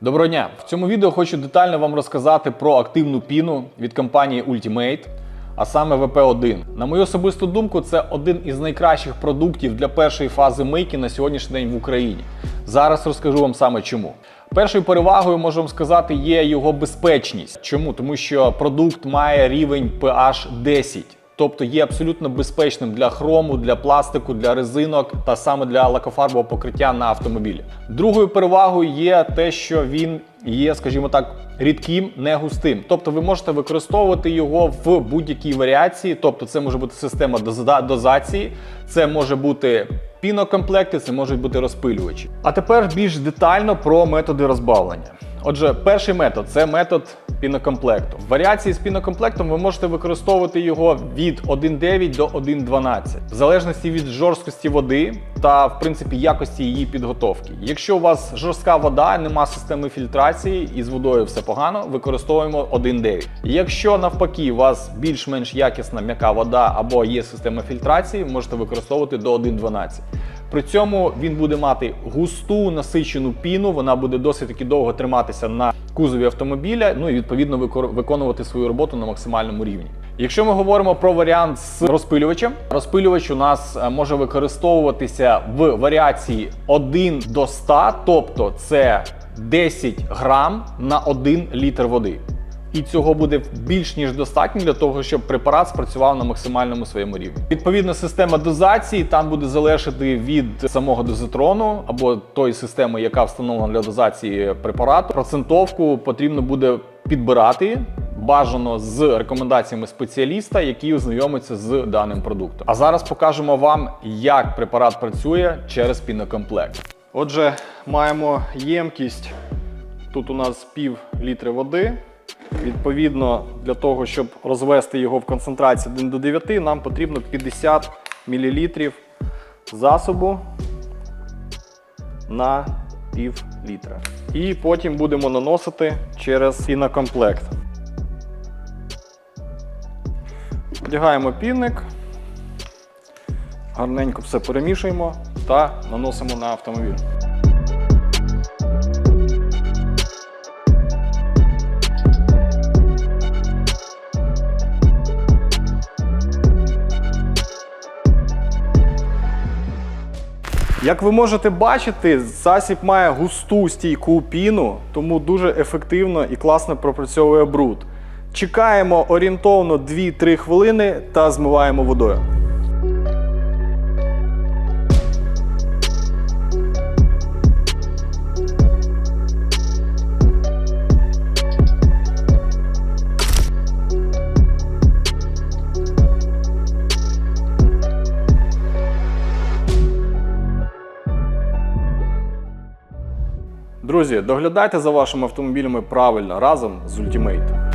Доброго дня! В цьому відео хочу детально вам розказати про активну піну від компанії Ultimate, а саме VP1. На мою особисту думку, це один із найкращих продуктів для першої фази мийки на сьогоднішній день в Україні. Зараз розкажу вам саме чому. Першою перевагою можу вам сказати є його безпечність. Чому? Тому що продукт має рівень pH 10. Тобто є абсолютно безпечним для хрому, для пластику, для резинок та саме для лакофарбового покриття на автомобілі. Другою перевагою є те, що він є, скажімо так, рідким, не густим. Тобто ви можете використовувати його в будь-якій варіації. Тобто, це може бути система дозації, це може бути пінокомплекти, це можуть бути розпилювачі. А тепер більш детально про методи розбавлення. Отже, перший метод це метод пінокомплекту. В варіації з пінокомплектом ви можете використовувати його від 1,9 до 1,12, в залежності від жорсткості води та в принципі якості її підготовки. Якщо у вас жорстка вода, нема системи фільтрації і з водою все погано, використовуємо 1,9. Якщо навпаки у вас більш-менш якісна м'яка вода або є система фільтрації, можете використовувати до 1,12. При цьому він буде мати густу насичену піну, вона буде досить таки довго триматися на кузові автомобіля, ну і відповідно виконувати свою роботу на максимальному рівні. Якщо ми говоримо про варіант з розпилювачем, розпилювач у нас е, може використовуватися в варіації 1 до 100, тобто це 10 грам на 1 літр води. І цього буде більш ніж достатньо для того, щоб препарат спрацював на максимальному своєму рівні. Відповідно, система дозації там буде залежати від самого дозитрону або тої системи, яка встановлена для дозації препарату. Процентовку потрібно буде підбирати. Бажано з рекомендаціями спеціаліста, який ознайомиться з даним продуктом. А зараз покажемо вам, як препарат працює через пінокомплект. Отже, маємо ємкість. Тут у нас пів літри води. Відповідно, для того, щоб розвести його в концентрації 1 до 9, нам потрібно 50 мл засобу на пів літра. І потім будемо наносити через пінокомплект. Одягаємо пінник, гарненько все перемішуємо та наносимо на автомобіль. Як ви можете бачити, засіб має густу стійку піну, тому дуже ефективно і класно пропрацьовує бруд. Чекаємо орієнтовно 2-3 хвилини та змиваємо водою. Друзі, доглядайте за вашими автомобілями правильно разом з Ultimate.